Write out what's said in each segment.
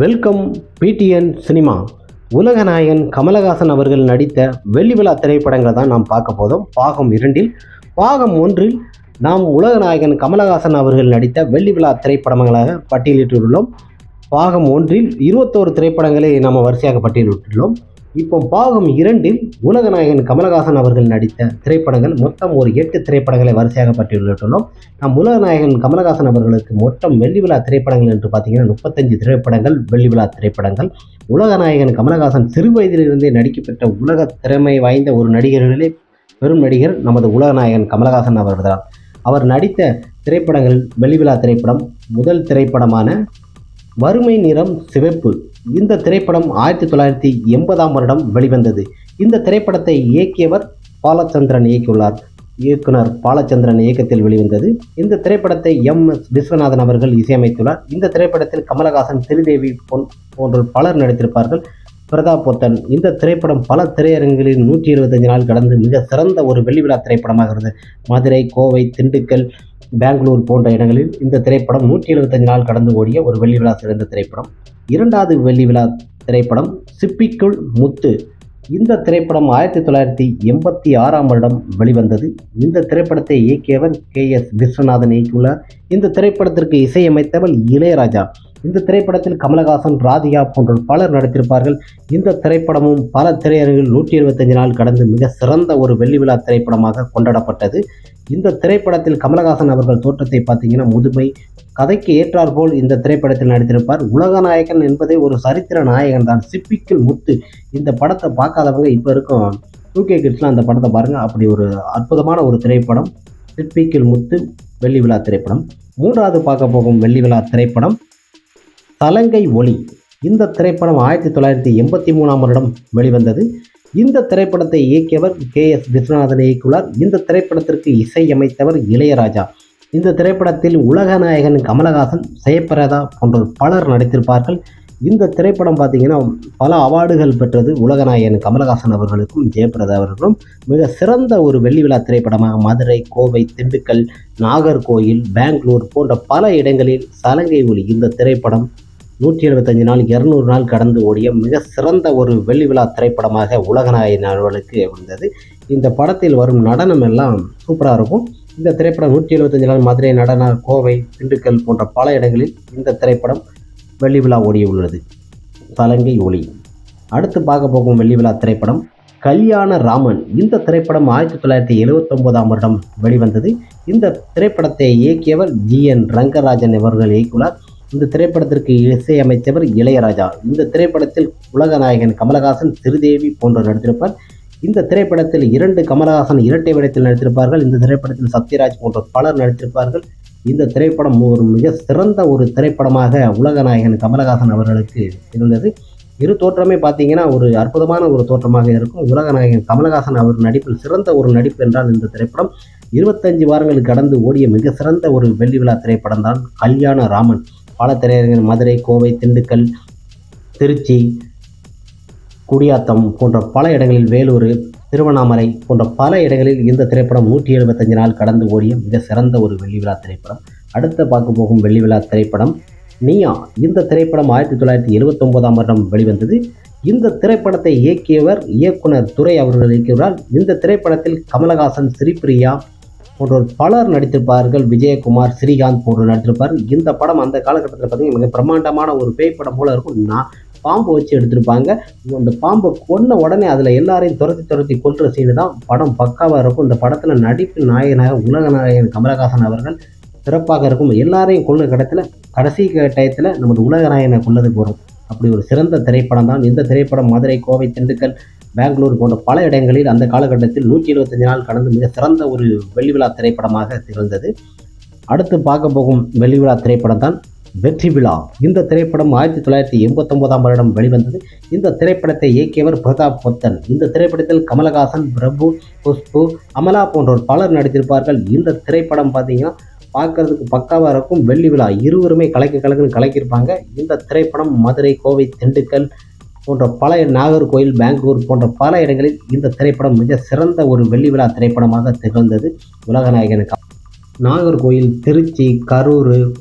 Welcome PTN cinema. உலகநாயகன் கமலஹாசன் அவர்கள் நடித்த வெள்ளி விழா திரைப்படங்களை தான் நாம் பார்க்க போதும் பாகம் இரண்டில் பாகம் ஒன்றில் நாம் உலகநாயகன் கமலஹாசன் அவர்கள் நடித்த வெள்ளி விழா திரைப்படங்களாக பட்டியலிட்டுள்ளோம். பாகம் ஒன்றில் இருபத்தோரு திரைப்படங்களை நாம் வரிசையாக பட்டியலிட்டுள்ளோம். இப்போ பாகம் இரண்டில் உலகநாயகன் கமலஹாசன் அவர்கள் நடித்த திரைப்படங்கள் மொத்தம் ஒரு எட்டு திரைப்படங்களை வரிசையாக பட்டியலிட்டுள்ளோம். நம் உலகநாயகன் கமலஹாசன் அவர்களுக்கு மொத்தம் வெள்ளி விழா திரைப்படங்கள் என்று பார்த்தீங்கன்னா முப்பத்தஞ்சு திரைப்படங்கள் வெள்ளி விழா திரைப்படங்கள். உலகநாயகன் கமலஹாசன் சிறு வயதிலிருந்தே நடிக்கப்பட்ட உலக திறமை வாய்ந்த ஒரு நடிகர்களிலே பெரும் நடிகர் நமது உலகநாயகன் கமலஹாசன் அவர்கள்தான் அவர் நடித்த திரைப்படங்கள் வெள்ளி விழா திரைப்படம் முதல் திரைப்படமான வறுமை நிறம் சிவப்பு. இந்த திரைப்படம் ஆயிரத்தி தொள்ளாயிரத்தி எண்பதாம் வருடம் வெளிவந்தது. இந்த திரைப்படத்தை இயக்கியவர் பாலச்சந்திரன் இயக்கியுள்ளார். இயக்குனர் பாலச்சந்திரன் இயக்கத்தில் வெளிவந்தது. இந்த திரைப்படத்தை எம். எஸ். விஸ்வநாதன் அவர்கள் இசையமைத்துள்ளார். இந்த திரைப்படத்தில் கமலஹாசன் ஸ்ரீதேவி போன் போன்ற பலர் நடித்திருப்பார்கள். பிரதாப் பொத்தன் இந்த திரைப்படம் பல திரையரங்குகளில் நூற்றி இருபத்தஞ்சு நாள் கடந்து மிக சிறந்த ஒரு வெள்ளி விழா திரைப்படமாக இருந்தது. மதுரை கோவை திண்டுக்கல் பெங்களூர் போன்ற இடங்களில் இந்த திரைப்படம் நூற்றி எழுபத்தஞ்சு நாள் கடந்து ஓடிய ஒரு வெள்ளி விழா சிறந்த திரைப்படம். இரண்டாவது வெள்ளி விழா திரைப்படம் சிப்பிக்குள் முத்து. இந்த திரைப்படம் ஆயிரத்தி தொள்ளாயிரத்தி எண்பத்தி ஆறாம் வருடம் வெளிவந்தது. இந்த திரைப்படத்தை இயக்கியவர் கே எஸ் விஸ்வநாதன் இயக்கியுள்ளார். இந்த திரைப்படத்திற்கு இசையமைத்தவர் இளையராஜா. இந்த திரைப்படத்தில் கமலஹாசன் ராதிகா போன்ற பலர் நடித்திருப்பார்கள். இந்த திரைப்படமும் பல திரையரங்கில் நூற்றி இருபத்தஞ்சு நாள் கடந்து மிக சிறந்த ஒரு வெள்ளி விழா திரைப்படமாக கொண்டாடப்பட்டது. இந்த திரைப்படத்தில் கமலஹாசன் அவர்கள் தோற்றத்தை பார்த்தீங்கன்னா முதுமை கதைக்கு ஏற்றாற்போல் இந்த திரைப்படத்தில் நடித்திருப்பார் உலகநாயகன் என்பதே ஒரு சரித்திர நாயகன் தான். சிப்பிக்குள் முத்து. இந்த படத்தை பார்க்காதவங்க இப்போ இருக்கும். டூ கே கிட்ஸ்லாம் அந்த படத்தை பாருங்கள் அப்படி ஒரு அற்புதமான ஒரு திரைப்படம். சிப்பிக்குள் முத்து வெள்ளி விழா திரைப்படம். மூன்றாவது பார்க்க போகும் வெள்ளி விழா திரைப்படம். தலங்கை ஒளி. இந்த திரைப்படம் ஆயிரத்தி தொள்ளாயிரத்தி எண்பத்தி மூணாம் வருடம் வெளிவந்தது. இந்த திரைப்படத்தை இயக்கியவர் கே எஸ் விஸ்வநாதன் இயக்கியுள்ளார். இந்த திரைப்படத்திற்கு இசையமைத்தவர் இளையராஜா. இந்த திரைப்படத்தில் உலகநாயகன் கமலஹாசன் ஜெயபிரதா போன்ற பலர் நடித்திருப்பார்கள். இந்த திரைப்படம் பார்த்தீங்கன்னா பல அவார்டுகள் பெற்றது உலகநாயகன் கமலஹாசன் அவர்களுக்கும் ஜெயபிரதா அவர்களும் மிக சிறந்த ஒரு வெள்ளி விழா திரைப்படமாக மதுரை கோவை திண்டுக்கல் நாகர்கோயில் பெங்களூர் போன்ற பல இடங்களில் சலங்கை ஒளி இந்த திரைப்படம் நூற்றி எழுபத்தஞ்சு நாள் இரநூறு நாள் கடந்து ஓடிய மிக சிறந்த ஒரு வெள்ளி விழா திரைப்படமாக உலகநாயகன் அவர்களுக்கு இருந்தது. இந்த படத்தில் வரும் நடனம் எல்லாம் சூப்பராக இருக்கும். இந்த திரைப்படம் நூற்றி எழுபத்தஞ்சு நாள் மதுரை நடன கோவை திண்டுக்கல் போன்ற பல இடங்களில் இந்த திரைப்படம் வெள்ளி விழா ஓடியுள்ளது தலங்கை ஒளி. அடுத்து பார்க்க போகும் வெள்ளி விழா திரைப்படம் கல்யாண ராமன். இந்த திரைப்படம் ஆயிரத்தி தொள்ளாயிரத்தி எழுவத்தொம்போதாம் வருடம் வெளிவந்தது. இந்த திரைப்படத்தை இயக்கியவர் ஜி என் ரங்கராஜன் இவர்கள் இயக்குள்ளார் இந்த திரைப்படத்திற்கு இசையமைத்தவர் இளையராஜா. இந்த திரைப்படத்தில் உலகநாயகன் கமலஹாசன் திருதேவி போன்ற நடித்திருப்பார். இந்த திரைப்படத்தில் இரண்டு கமலஹாசன் இரட்டை வேடத்தில் நடித்திருப்பார்கள். இந்த திரைப்படத்தில் சத்யராஜ் போன்ற பலர் நடித்திருப்பார்கள். இந்த திரைப்படம் ஒரு மிக சிறந்த ஒரு திரைப்படமாக உலகநாயகன் கமலஹாசன் அவர்களுக்கு இருந்தது. இரு தோற்றமே பார்த்தீங்கன்னா ஒரு அற்புதமான ஒரு தோற்றமாக இருக்கும். உலகநாயகன் கமலஹாசன் அவர் நடிப்பில் சிறந்த ஒரு நடிப்பு என்றால் இந்த திரைப்படம். இருபத்தஞ்சு வாரங்கள் கடந்து ஓடிய மிக சிறந்த ஒரு வெள்ளி விழா திரைப்படம் தான் கல்யாண ராமன் பல திரையரங்கில் மதுரை கோவை திண்டுக்கல் திருச்சி குடியாத்தம் போன்ற பல இடங்களில் வேலூர் திருவண்ணாமலை போன்ற பல இடங்களில் இந்த திரைப்படம் நூற்றி எழுபத்தஞ்சு நாள் கடந்து ஓடிய மிக சிறந்த ஒரு வெள்ளி விழா திரைப்படம். அடுத்த பார்க்க போகும் வெள்ளி விழா திரைப்படம் நியா. இந்த திரைப்படம் ஆயிரத்தி தொள்ளாயிரத்தி எழுபத்தொம்போதாம் வருடம் வெளிவந்தது. இந்த திரைப்படத்தை இயக்கியவர் இயக்குனர் துரை அவர்கள் இயக்கியுள்ளார் இந்த திரைப்படத்தில் கமலஹாசன் ஸ்ரீபிரியா போன்றோர் பலர் நடித்திருப்பார்கள். விஜயகுமார் ஸ்ரீகாந்த் போன்றோர் நடித்திருப்பார் இந்த படம் அந்த காலகட்டத்தில் பார்த்தீங்கன்னா மிக பிரம்மாண்டமான ஒரு பேய் படம் போல இருக்கும். நான் பாம்பு வச்சு எடுத்திருப்பாங்க. அந்த பாம்பை கொன்ன உடனே அதில் எல்லாரையும் துரத்தி துரத்தி கொல்ற சீனு தான் படம் பக்காவாக இருக்கும். இந்த படத்தில் நடிப்பு நாயகனாக உலக நாயகன் கமலஹாசன் அவர்கள் சிறப்பாக இருக்கும். எல்லாரையும் கொள்ளுற கடத்தில் கடைசி டயத்தில் நமது உலக நாயகனை கொள்ளதுக்கு வரும் அப்படி ஒரு சிறந்த திரைப்படம் தான். இந்த திரைப்படம் மதுரை கோவை திண்டுக்கல் பெங்களூர் போன்ற பல இடங்களில் அந்த காலகட்டத்தில் நூற்றி இருபத்தஞ்சு நாள் கடந்து மிக சிறந்த ஒரு வெள்ளி விழா திரைப்படமாக திகழ்ந்தது. அடுத்து பார்க்க போகும் வெள்ளி விழா திரைப்படம் தான் வெற்றி விழா. இந்த திரைப்படம் ஆயிரத்தி தொள்ளாயிரத்தி எண்பத்தொம்போதாம் வருடம் வெளிவந்தது. இந்த திரைப்படத்தை இயக்கியவர் பிரதாப் பொத்தன். இந்த திரைப்படத்தில் கமலஹாசன் பிரபு குஷ்பு அமலா போன்றோர் பலர் நடித்திருப்பார்கள். இந்த திரைப்படம் பார்த்தீங்கன்னா பார்க்கறதுக்கு பக்காவாக இருக்கும். வெள்ளி விழா. இருவருமே கலக்கி கலக்குன்னு கலக்கியிருப்பாங்க. இந்த திரைப்படம் மதுரை கோவை திண்டுக்கல் போன்ற பல நாகர்கோயில் பெங்களூர் போன்ற பல இடங்களில் இந்த திரைப்படம் மிக சிறந்த ஒரு வெள்ளி விழா திரைப்படமாக திகழ்ந்தது. உலகநாயகனுக்கு நாகர்கோயில் திருச்சி கரூர்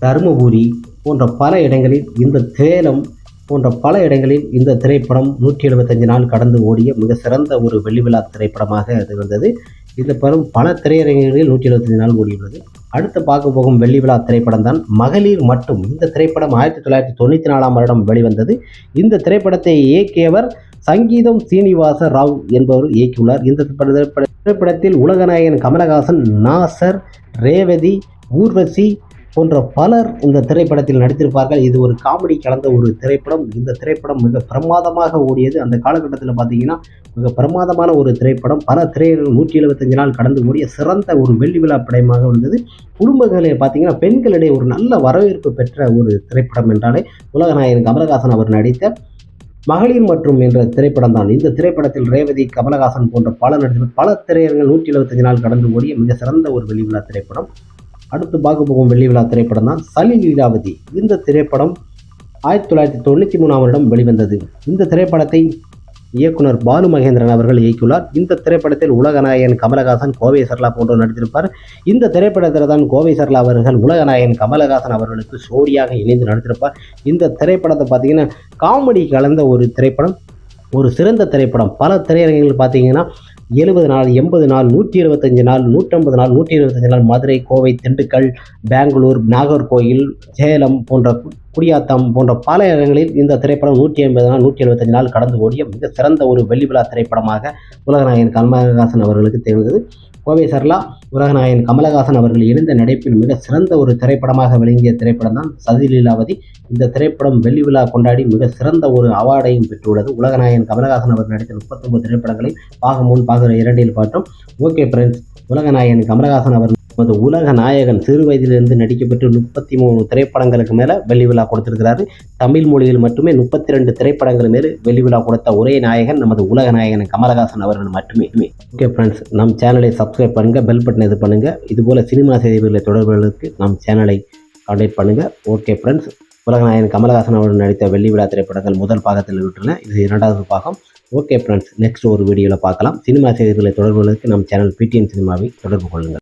தருமபுரி போன்ற பல இடங்களில் இந்த சேலம் போன்ற பல இடங்களில் இந்த திரைப்படம் நூற்றி எழுபத்தஞ்சு நாள் கடந்து ஓடிய மிக சிறந்த ஒரு வெள்ளிவிழா திரைப்படமாக அது வந்தது. இந்த படம் பல திரையரங்குகளில் நூற்றி எழுபத்தஞ்சு நாள் ஓடியுள்ளது. அடுத்து பார்க்க போகும் வெள்ளி விழா திரைப்படம் தான் மகளிர் மட்டும். இந்த திரைப்படம் ஆயிரத்தி தொள்ளாயிரத்தி தொண்ணூற்றி நாலாம் வருடம் வெளிவந்தது. இந்த திரைப்படத்தை இயக்கியவர் சங்கீதம் சீனிவாச ராவ் என்பவர் இயக்கியுள்ளார். இந்த திரைப்பட- திரைப்படத்தில் உலகநாயகன் கமலஹாசன் நாசர் ரேவதி ஊர்வசி போன்ற பலர் இந்த திரைப்படத்தில் நடித்திருப்பார்கள். இது ஒரு காமெடி கலந்த ஒரு திரைப்படம். இந்த திரைப்படம் மிக பிரமாதமாக ஓடியது. அந்த காலகட்டத்தில் பார்த்தீங்கன்னா மிக பிரமாதமான ஒரு திரைப்படம். பல திரையர்கள் நூற்றி எழுபத்தஞ்சு நாள் கடந்து ஓடிய சிறந்த ஒரு வெள்ளி விழா படமாக வந்தது குடும்பங்களில் பார்த்தீங்கன்னா பெண்களிடையே ஒரு நல்ல வரவேற்பு பெற்ற ஒரு திரைப்படம் என்றாலே உலகநாயகன் கமலஹாசன் அவர் நடித்த மகளிர் மற்றும் என்ற திரைப்படம் தான். இந்த திரைப்படத்தில் ரேவதி கமலஹாசன் போன்ற பல நடித்த பல திரையரங்குகள் நூற்றி எழுபத்தஞ்சு நாள் கடந்து ஓடிய மிக சிறந்த ஒரு வெளிவிழா திரைப்படம். அடுத்து பார்க்க போகும் வெள்ளி விழா திரைப்படம் தான் சலி லீலாவதி. இந்த திரைப்படம் ஆயிரத்தி தொள்ளாயிரத்தி தொண்ணூற்றி மூணாம் வருடம் வெளிவந்தது. இந்த திரைப்படத்தை இயக்குனர் பாலு மகேந்திரன் அவர்கள் இயக்கியுள்ளார். இந்த திரைப்படத்தில் உலகநாயகன் கமலஹாசன் கோவை சர்லா போன்றோர் நடித்திருப்பார். இந்த திரைப்படத்தில் தான் கோவை சர்லா அவர்கள் உலகநாயகன் கமலஹாசன் அவர்களுக்கு ஜோடியாக இணைந்து நடித்திருப்பார். இந்த திரைப்படத்தை பார்த்தீங்கன்னா காமெடி கலந்த ஒரு திரைப்படம் ஒரு சிறந்த திரைப்படம். பல திரையரங்குகள் பார்த்தீங்கன்னா எழுபது நாள் எண்பது நாள் நூற்றி இருபத்தஞ்சு நாள் நூற்றம்பது நாள் நூற்றி இருபத்தஞ்சு நாள் மதுரை கோவை திண்டுக்கல் பெங்களூர் நாகர்கோயில் சேலம் போன்ற குடியாத்தம் போன்ற பல இடங்களில் இந்த திரைப்படம் நூற்றி ஐம்பது நாள் நூற்றி எழுபத்தஞ்சு நாள் கடந்து ஓடிய மிக சிறந்த ஒரு வெள்ளி விழா திரைப்படமாக உலகநாயகன் கமலஹாசன் அவர்களுக்கு தெரிந்தது. கோவை சர்லா உலகநாயகன் கமலஹாசன் அவர்கள் இருந்த நடிப்பில் மிக சிறந்த ஒரு திரைப்படமாக விளங்கிய திரைப்படம் தான் சதிலீலாவதி. இந்த திரைப்படம் வெள்ளி விழா கொண்டாடி மிக சிறந்த ஒரு அவார்டையும் பெற்றுள்ளது. உலகநாயகன் கமலஹாசன் அவர் நடித்த முப்பத்தொன்பது திரைப்படங்களை பாகம் ஒன் பாகம் இரண்டில் பார்த்தோம். ஓகே ஃப்ரெண்ட்ஸ் உலகநாயகன் கமலஹாசன் அவர் நமது உலக நாயகன் சிறு வயதிலிருந்து நடிக்கப்பட்டு முப்பத்தி மூணு திரைப்படங்களுக்கு மேலே வெள்ளி விழா கொடுத்திருக்கிறாரு. தமிழ் மொழியில் மட்டுமே முப்பத்தி ரெண்டு திரைப்படங்கள் மேல் வெள்ளி விழா கொடுத்த ஒரே நாயகன் நமது உலக நாயகன் கமலஹாசன் அவர்கள் மட்டுமே. ஓகே ஃப்ரெண்ட்ஸ் நம் சேனலை சப்ஸ்கிரைப் பண்ணுங்கள் பெல் பட்டன் இது பண்ணுங்கள் இதுபோல் சினிமா செய்திகளை தொடர்புகளுக்கு நம் சேனலை கான்டாக்ட் பண்ணுங்கள் ஓகே ஃப்ரெண்ட்ஸ் உலகநாயகன் கமலஹாசன் அவர்கள் நடித்த வெள்ளி விழா திரைப்படங்கள் முதல் பாகத்தில் விட்டுள்ளன. இது இரண்டாவது பாகம். ஓகே ஃப்ரெண்ட்ஸ் நெக்ஸ்ட் ஒரு வீடியோவில் பார்க்கலாம். சினிமா செய்திகளை தொடர்புகளுக்கு நம் சேனல் பிடிஎன் சினிமாவை தொடர்பு கொள்ளுங்கள்.